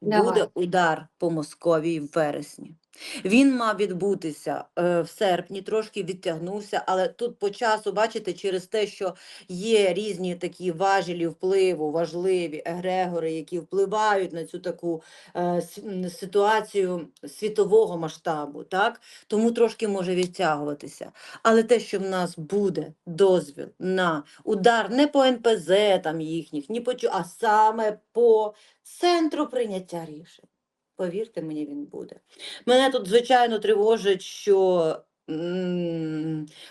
Давай. буде удар по Московії в вересні. Він мав відбутися е, в серпні, трошки відтягнувся, але тут по часу, бачите, через те, що є різні такі важелі впливу, важливі егрегори, які впливають на цю таку е, ситуацію світового масштабу, так? тому трошки може відтягуватися. Але те, що в нас буде дозвіл на удар не по НПЗ там їхніх, ні по а саме по центру прийняття рішень. Повірте мені, він буде. Мене тут, звичайно, тривожить, що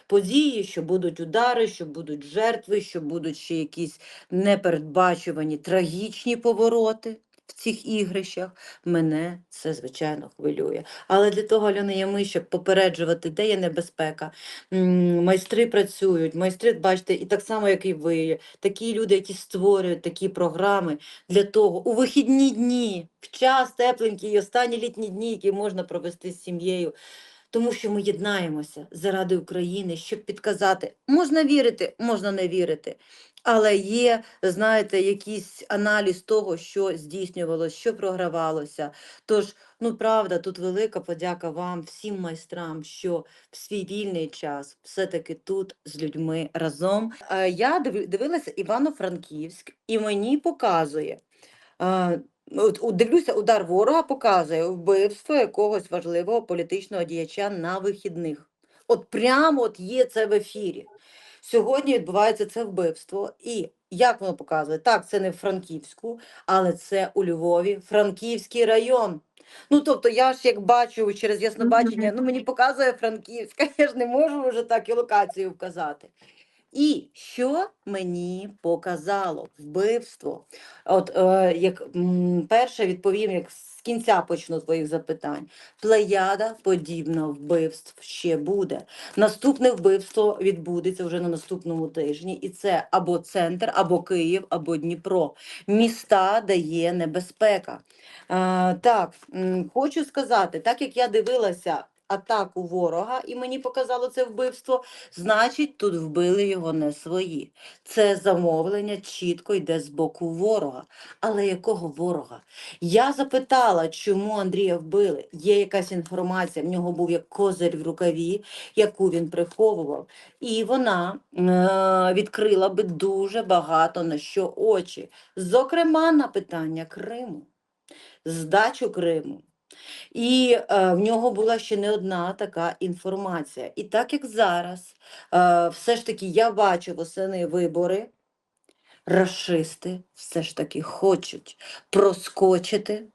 події, що будуть удари, що будуть жертви, що будуть ще якісь непередбачувані трагічні повороти цих ігрищах. Мене це, звичайно, хвилює. Але для того, Альона, є ми, щоб попереджувати, де є небезпека. Майстри працюють, майстри, бачите, і так само, як і ви, такі люди, які створюють такі програми для того у вихідні дні, в час тепленький останні літні дні, які можна провести з сім'єю. Тому що ми єднаємося заради України, щоб підказати, можна вірити, можна не вірити. Але є, знаєте, якийсь аналіз того, що здійснювалося, що програвалося. Тож, ну правда, тут велика подяка вам, всім майстрам, що в свій вільний час все-таки тут з людьми разом. Е, Я дивилася Івано-Франківськ, і мені показує. е, дивлюся, удар ворога показує вбивство якогось важливого політичного діяча на вихідних. От прямо от є це в ефірі. Сьогодні відбувається це вбивство. І як воно показує? Так, це не в Франківську, але це у Львові, Франківський район. Ну, тобто, я ж як бачу через яснобачення, ну мені показує Франківська, я ж не можу вже так і локацію вказати. І що мені показало вбивство? От е, як перше відповім, як з кінця почну твоїх запитань. Плеяда подібна вбивств ще буде. Наступне вбивство відбудеться вже на наступному тижні, і це або центр, або Київ, або Дніпро. Міста, де є небезпека. Е, так, хочу сказати, так як я дивилася атаку ворога, і мені показало це вбивство, значить, тут вбили його не свої. Це замовлення чітко йде з боку ворога. Але якого ворога? Я запитала, чому Андрія вбили. Є якась інформація, в нього був як козир в рукаві, яку він приховував. І вона е- відкрила би дуже багато на що очі. Зокрема, на питання Криму, здачу Криму. І е, в нього була ще не одна така інформація. І так як зараз, е, все ж таки я бачу восени вибори, расисти все ж таки хочуть проскочити.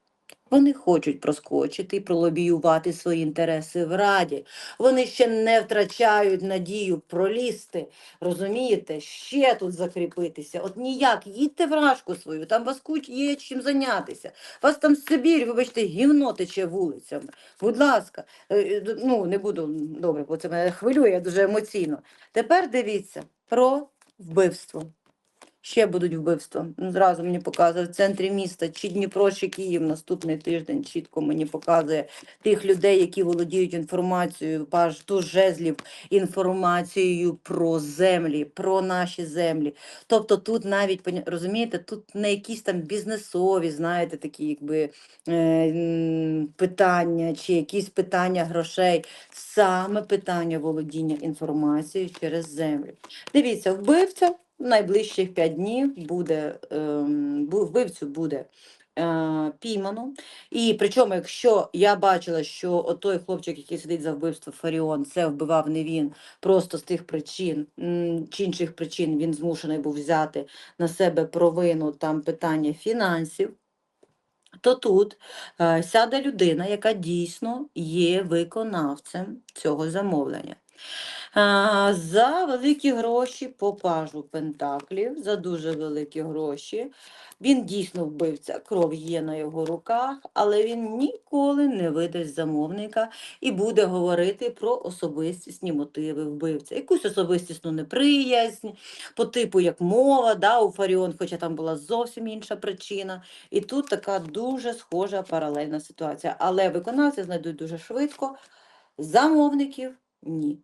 Вони хочуть проскочити і пролобіювати свої інтереси в Раді. Вони ще не втрачають надію пролізти. Розумієте, ще тут закріпитися. От ніяк, їдьте в рашку свою, там вас куть є чим зайнятися. Вас там Сибір, вибачте, гівно тече вулицями. Будь ласка, Е, е, ну не буду добре, бо це мене хвилює дуже емоційно. Тепер дивіться про вбивство. Ще будуть вбивства. Зразу мені показує в центрі міста, чи Дніпро, чи Київ наступний тиждень чітко мені показує тих людей, які володіють інформацією, паж ту жезлів інформацією про землі, про наші землі. Тобто тут навіть розумієте, тут не якісь там бізнесові, знаєте, такі якби е, питання, чи якісь питання грошей, саме питання володіння інформацією через землю. Дивіться, вбивця найближчих 5 днів буде ем, вбивцю буде е, піймано. І причому, якщо я бачила, що той хлопчик, який сидить за вбивство Фаріон, це вбивав не він, просто з тих причин чи інших причин він змушений був взяти на себе провину там питання фінансів. То тут е, сяде людина, яка дійсно є виконавцем цього замовлення. За великі гроші по пажу Пентаклів, за дуже великі гроші. Він дійсно вбивця, кров є на його руках, але він ніколи не видасть замовника і буде говорити про особистісні мотиви вбивця. Якусь особистісну неприязнь, по типу як мова, да, у Фаріон, хоча там була зовсім інша причина. І тут така дуже схожа паралельна ситуація. Але виконавці знайдуть дуже швидко, замовників ні.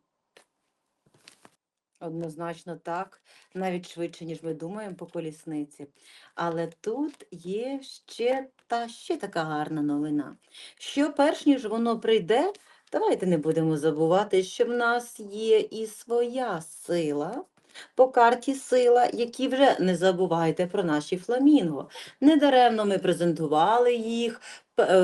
Однозначно так, навіть швидше, ніж ми думаємо по колісниці. Але тут є ще та ще така гарна новина, що перш ніж воно прийде, давайте не будемо забувати, що в нас є і своя сила. По карті сила, які вже не забувайте про наші фламінго. Недаремно ми презентували їх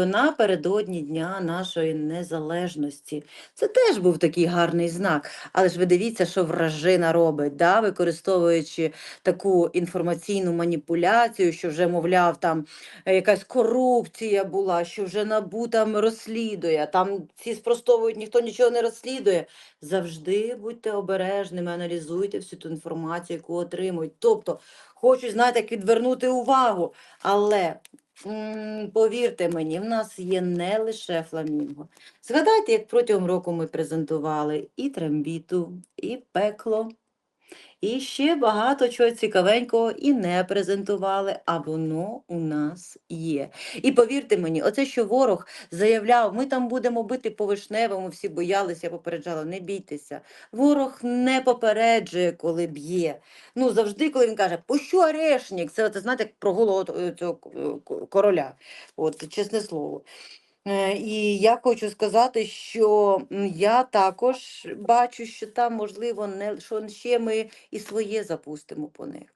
напередодні Дня нашої незалежності. Це теж був такий гарний знак. Але ж ви дивіться, що вражина робить, да? використовуючи таку інформаційну маніпуляцію, що вже, мовляв, там е, якась корупція була, що вже НАБУ там розслідує, там ці спростовують, ніхто нічого не розслідує. Завжди будьте обережними, аналізуйте всю ту інформацію, яку отримують. Тобто, хочуть, знаєте, як відвернути увагу. Але повірте мені, в нас є не лише фламінго. Згадайте, як протягом року ми презентували і трембіту, і пекло, і ще багато чого цікавенького і не презентували, а воно у нас є. І повірте мені, оце, що ворог заявляв, ми там будемо бити по вишневому, всі боялися, я попереджала, не бійтеся. Ворог не попереджує, коли б'є. Ну, завжди, коли він каже, пущу орешник, це, це знаєте, про голову е, цього е, короля. От, чесне слово. Е, І я хочу сказати, що я також бачу, що там, можливо, не що ще ми і своє запустимо по них.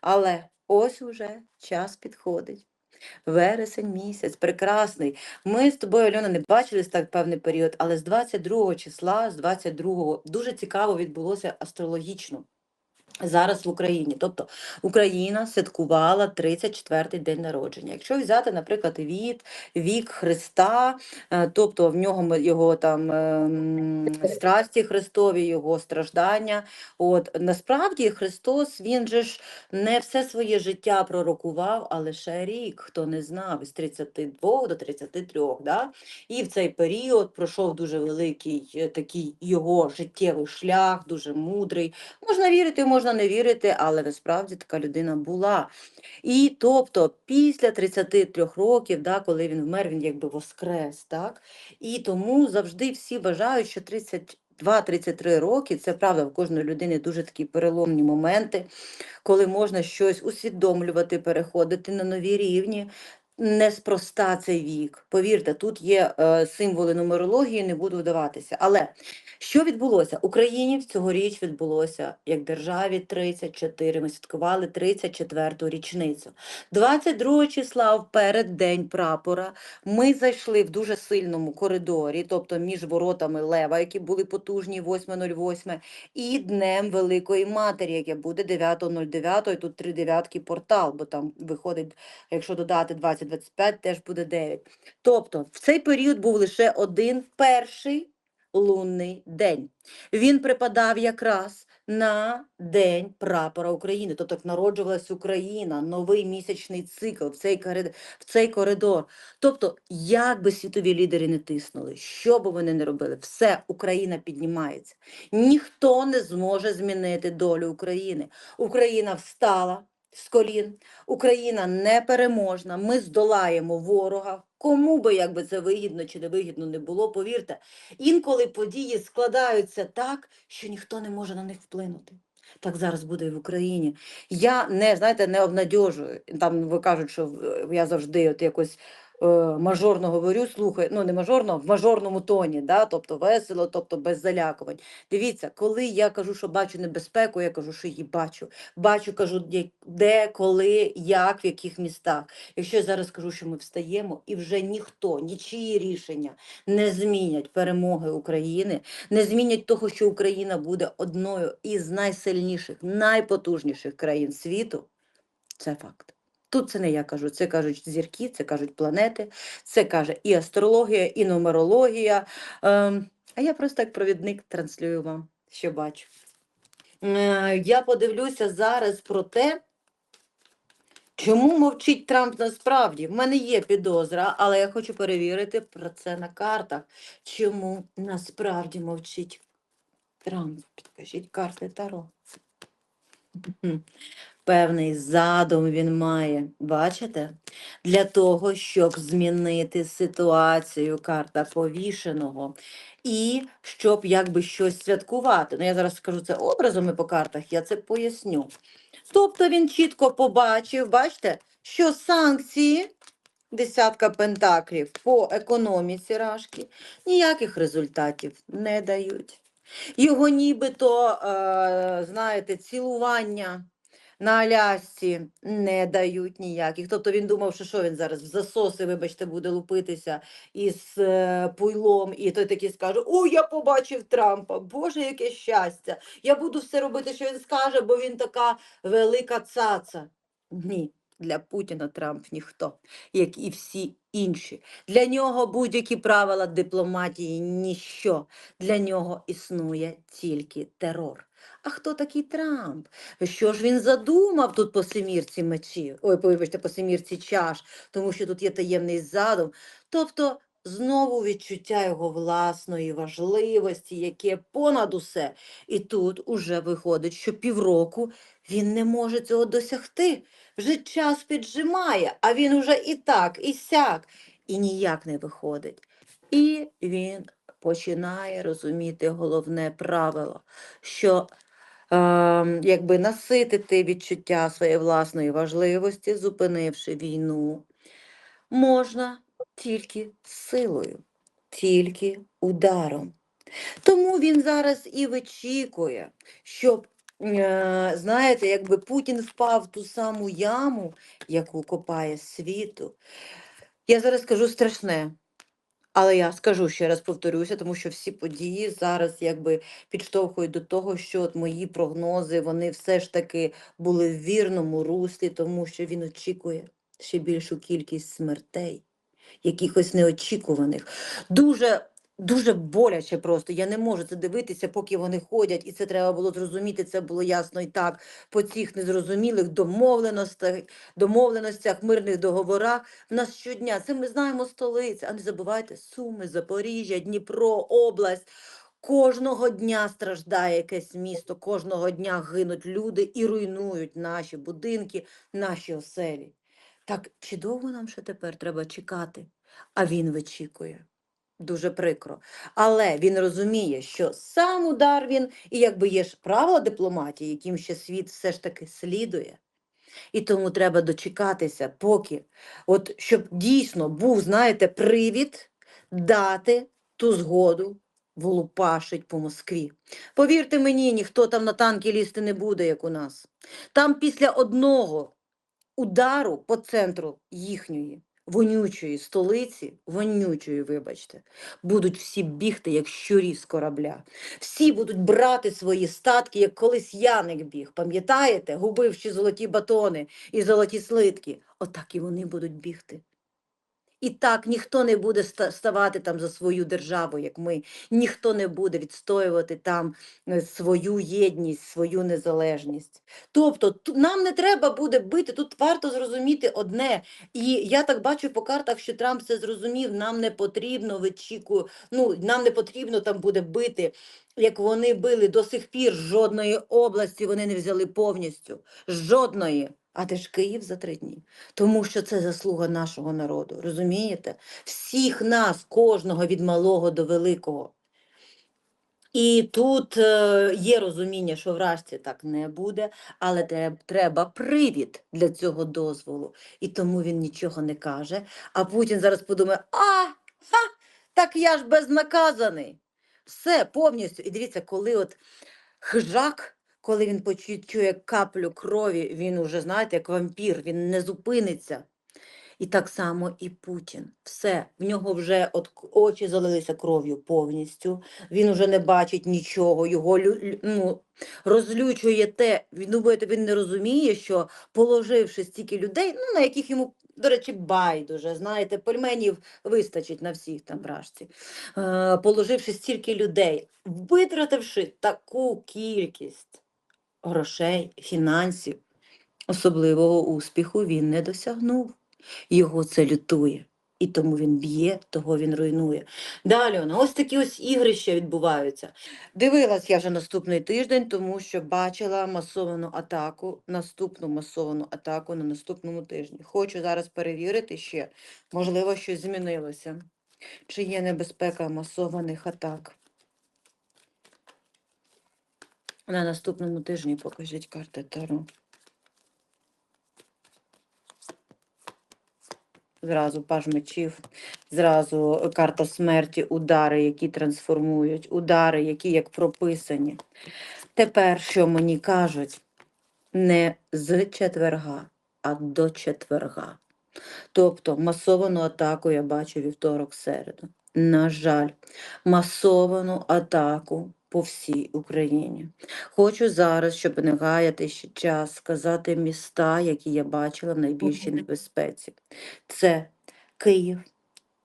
Але ось уже час підходить. Вересень місяць, прекрасний. Ми з тобою, Альона, не бачились так певний період, але з 22 числа, з 22 дуже цікаво відбулося астрологічно. Зараз в Україні, тобто Україна святкувала 34-й день народження. Якщо взяти, наприклад, від вік Христа, е, тобто в нього його там ем, страсті Христові, його страждання. От насправді Христос він же ж не все своє життя пророкував, а лише рік, хто не знав, з 32 до 33. Да? І в цей період пройшов дуже великий е, такий його життєвий шлях, дуже мудрий. Можна вірити, можна не вірити, але насправді така людина була. І тобто після 33 років, да, коли він вмер, він якби воскрес. Так? І тому завжди всі вважають, що 32-33 роки це правда в кожної людини дуже такі переломні моменти, коли можна щось усвідомлювати, переходити на нові рівні. Неспроста цей вік. Повірте, тут є е, символи нумерології, не буду вдаватися. Але що відбулося? Україні цьогоріч відбулося як державі 34. Ми святкували 34-ту річницю. 22 числа в переддень прапора ми зайшли в дуже сильному коридорі, тобто між воротами Лева, які були потужні 8.08, і Днем Великої Матері, яке буде 9.09, і тут три дев'ятки портал, бо там виходить, якщо додати 20-25, теж буде 9. Тобто в цей період був лише один перший лунний день. Він припадав якраз на День прапора України, тобто народжувалась Україна, новий місячний цикл в цей, корид- в цей коридор. Тобто, як би світові лідери не тиснули, що би вони не робили, все, Україна піднімається. Ніхто не зможе змінити долю України. Україна встала з колін, Україна непереможна, ми здолаємо ворога. Кому би якби це вигідно чи не вигідно не було, повірте, інколи події складаються так, що ніхто не може на них вплинути. Так зараз буде і в Україні. Я не знаєте, не обнадьожую. Там ви кажуть, що я завжди от якось мажорно говорю, слухай, ну не мажорно, в мажорному тоні, да? тобто весело, тобто без залякувань. Дивіться, коли я кажу, що бачу небезпеку, я кажу, що її бачу. Бачу, кажу, де, коли, як, в яких містах. Якщо я зараз кажу, що ми встаємо, і вже ніхто, нічиї рішення не змінять перемоги України, не змінять того, що Україна буде одною із найсильніших, найпотужніших країн світу, це факт. Тут це не я кажу, це кажуть зірки, це кажуть планети, це каже і астрологія, і нумерологія. Ем, а я просто як провідник транслюю вам, що бачу. Е, Я подивлюся зараз про те, чому мовчить Трамп насправді. В мене є підозра, але я хочу перевірити про це на картах. Чому насправді мовчить Трамп? Підкажіть карти Таро. Певний задум він має, бачите? Для того, щоб змінити ситуацію карта повішеного і щоб якби щось святкувати. Ну, я зараз скажу це образами по картах, я це поясню. Тобто він чітко побачив, бачите, що санкції, десятка пентаклів по економіці рашки, ніяких результатів не дають. Його нібито, е, знаєте, цілування на Алясці не дають ніяких. Тобто він думав, що що він зараз в засоси, вибачте, буде лупитися із е, пуйлом, і той такий скаже: О, я побачив Трампа! Боже, яке щастя! Я буду все робити, що він скаже, бо він така велика цаца. Ні, для Путіна Трамп ніхто, як і всі інші. Для нього будь-які правила дипломатії ніщо. Для нього існує тільки терор. А хто такий Трамп? Що ж він задумав тут по семірці мечів? Ой, вибачте, по семірці чаш, тому що тут є таємний задум. Тобто знову відчуття його власної важливості, яке понад усе. І тут уже виходить, що півроку він не може цього досягти. Вже час піджимає, а він уже і так, і сяк, і ніяк не виходить. І він починає розуміти головне правило, що е, якби наситити відчуття своєї власної важливості, зупинивши війну, можна тільки силою, тільки ударом. Тому він зараз і вичікує, щоб, знаєте, якби Путін впав в ту саму яму, яку копає світу. Я зараз скажу страшне. Але я скажу ще раз повторюся, тому що всі події зараз якби підштовхують до того, що от мої прогнози вони все ж таки були в вірному руслі, тому що він очікує ще більшу кількість смертей, якихось неочікуваних. Дуже Дуже боляче просто. Я не можу це дивитися, поки вони ходять, і це треба було зрозуміти. Це було ясно і так по цих незрозумілих домовленостях, домовленостях, мирних договорах. В нас щодня це ми знаємо столиця. А не забувайте Суми, Запоріжжя, Дніпро, область. Кожного дня страждає якесь місто, кожного дня гинуть люди і руйнують наші будинки, наші оселі. Так чи довго нам ще тепер треба чекати? А він вичікує. Дуже прикро. Але він розуміє, що сам удар він, і якби є ж правила дипломатії, яким ще світ все ж таки слідує. І тому треба дочекатися, поки, от щоб дійсно був, знаєте, привід дати ту згоду влупашить по Москві. Повірте мені, ніхто там на танки лізти не буде, як у нас. Там після одного удару по центру їхньої вонючої столиці, вонючої, вибачте, будуть всі бігти, як щурі з корабля. Всі будуть брати свої статки, як колись Яник біг. Пам'ятаєте, губивши золоті батони і золоті слитки. Отак і вони будуть бігти. І так ніхто не буде ставати там за свою державу, як ми. Ніхто не буде відстоювати там е, свою єдність, свою незалежність. Тобто нам не треба буде бити. Тут варто зрозуміти одне. І я так бачу по картах, що Трамп це зрозумів. Нам не потрібно вичікую, ну нам не потрібно там буде бити, як вони били до сих пір. Жодної області вони не взяли повністю. Жодної. А де ж Київ за три дні? Тому що це заслуга нашого народу, розумієте? Всіх нас, кожного від малого до великого. І тут е, є розуміння, що вражці так не буде, але те- треба привід для цього дозволу. І тому він нічого не каже. А Путін зараз подумає: а, ха, так я ж безнаказаний. Все повністю. І дивіться, коли от хижак, коли він почує каплю крові, він уже, знаєте, як вампір, він не зупиниться. І так само і Путін. Все, в нього вже от очі залилися кров'ю повністю. Він уже не бачить нічого. Його ну, розлючує те. Він думаєте, він не розуміє, що положивши стільки людей, ну на яких йому, до речі, байдуже, знаєте, пельменів вистачить на всіх там вражці. Е, положивши стільки людей, витративши таку кількість грошей, фінансів, особливого успіху він не досягнув. Його це лютує. І тому він б'є, того він руйнує. Далі Альона, ось такі ось ігрища відбуваються. Дивилась я вже наступний тиждень, тому що бачила масовану атаку, наступну масовану атаку на наступному тижні. Хочу зараз перевірити ще, можливо, щось змінилося. Чи є небезпека масованих атак? На наступному тижні покажіть карти Таро. Зразу паж мечів, зразу карта смерті, удари, які трансформують, удари, які як прописані. Тепер, що мені кажуть, не з четверга, а до четверга. Тобто масовану атаку я бачу вівторок середу. На жаль, масовану атаку по всій Україні. Хочу зараз, щоб не гаяти ще час, сказати міста, які я бачила в найбільшій небезпеці. Це Київ,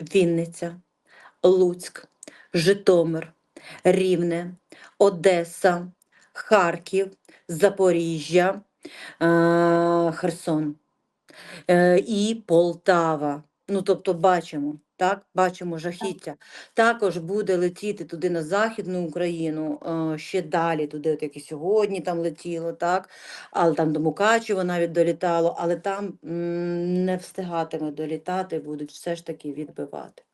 Вінниця, Луцьк, Житомир, Рівне, Одеса, Харків, Запоріжжя, е, Херсон е, і Полтава. Ну, тобто бачимо, так, бачимо жахіття. Також буде летіти туди на Західну Україну, е, ще далі, туди, от як і сьогодні там летіло, так, але там до Мукачева навіть долітало, але там не встигатиме долітати, будуть все ж таки відбивати.